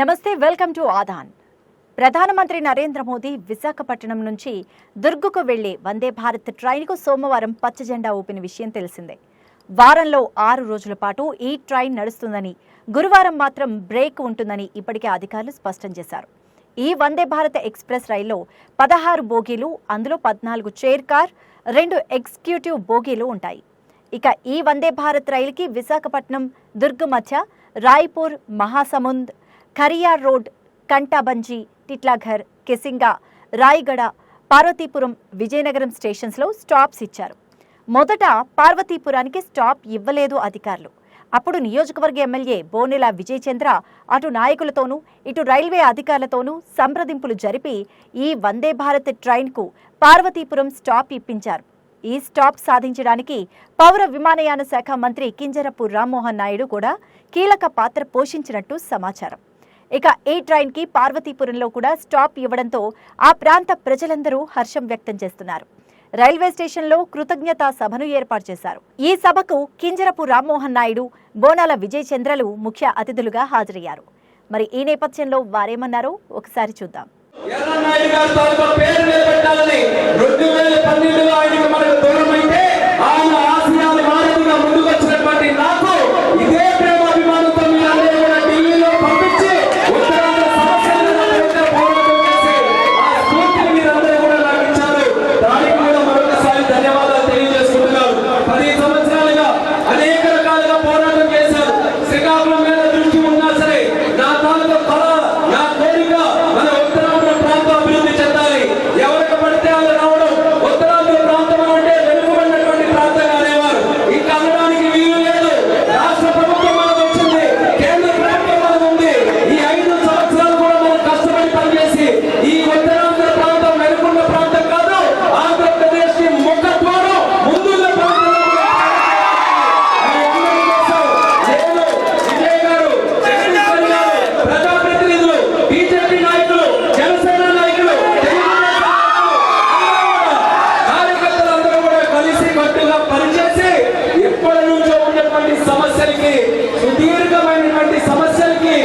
నమస్తే welcome to Aadan. ప్రధానమంత్రి నరేంద్ర మోదీ విశాఖపట్నం నుంచి దుర్గుకు వెళ్ళే వందే భారత్ ట్రైన్కు సోమవారం పచ్చజెండా ఊపిన విషయం తెలిసిందే. వారంలో ఆరు రోజుల పాటు ఈ ట్రైన్ నడుస్తుందని గురువారం మాత్రం బ్రేక్ ఉంటుందని ఇప్పటికే అధికారులు స్పష్టం చేశారు. ఈ వందే భారత్ ఎక్స్ప్రెస్ రైల్లో పదహారు బోగీలు అందులో పద్నాలుగు చైర్ కార్ రెండు ఎగ్జిక్యూటివ్ బోగీలు ఉంటాయి. ఇక ఈ వందే భారత్ రైలుకి విశాఖపట్నం దుర్గ్ మధ్య రాయ్పూర్ మహాసముంద్ ఖరియార్ రోడ్ కంటాబంజీ టిట్లాఘర్ కెసింగా రాయగడ పార్వతీపురం విజయనగరం స్టేషన్స్లో స్టాప్స్ ఇచ్చారు. మొదట పార్వతీపురానికి స్టాప్ ఇవ్వలేదు అధికారులు. అప్పుడు నియోజకవర్గ ఎమ్మెల్యే బోనెల విజయచంద్ర అటు నాయకులతోనూ ఇటు రైల్వే అధికారులతోనూ సంప్రదింపులు జరిపి ఈ వందే భారత్ ట్రైన్కు పార్వతీపురం స్టాప్ ఇప్పించారు. ఈ స్టాప్ సాధించడానికి పౌర విమానయాన శాఖ మంత్రి కింజరపు రామ్మోహన్ నాయుడు కూడా కీలక పాత్ర పోషించినట్టు సమాచారం. ఇక ఈ ట్రైన్కి పార్వతీపురంలో కూడా స్టాప్ ఇవ్వడంతో ఆ ప్రాంత ప్రజలందరూ హర్షం వ్యక్తం చేస్తున్నారు. రైల్వే స్టేషన్లో కృతజ్ఞతా సభను ఏర్పాటు చేశారు. ఈ సభకు కింజరపు రామ్మోహన్ నాయుడు బోనాల విజయ్ చంద్రలు ముఖ్య అతిథులుగా హాజరయ్యారు. మరి ఈ నేపథ్యంలో వారేమన్నారో ఒకసారి చూద్దాం. తాలూకా పేరు నిలబెట్టాలని రెండు వేల పన్నెండులో ఆయనకు మనకు దూరమైతే సమస్యలకి సుదీర్ఘమైనటువంటి సమస్యలకి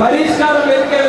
పరిష్కారం వెతికే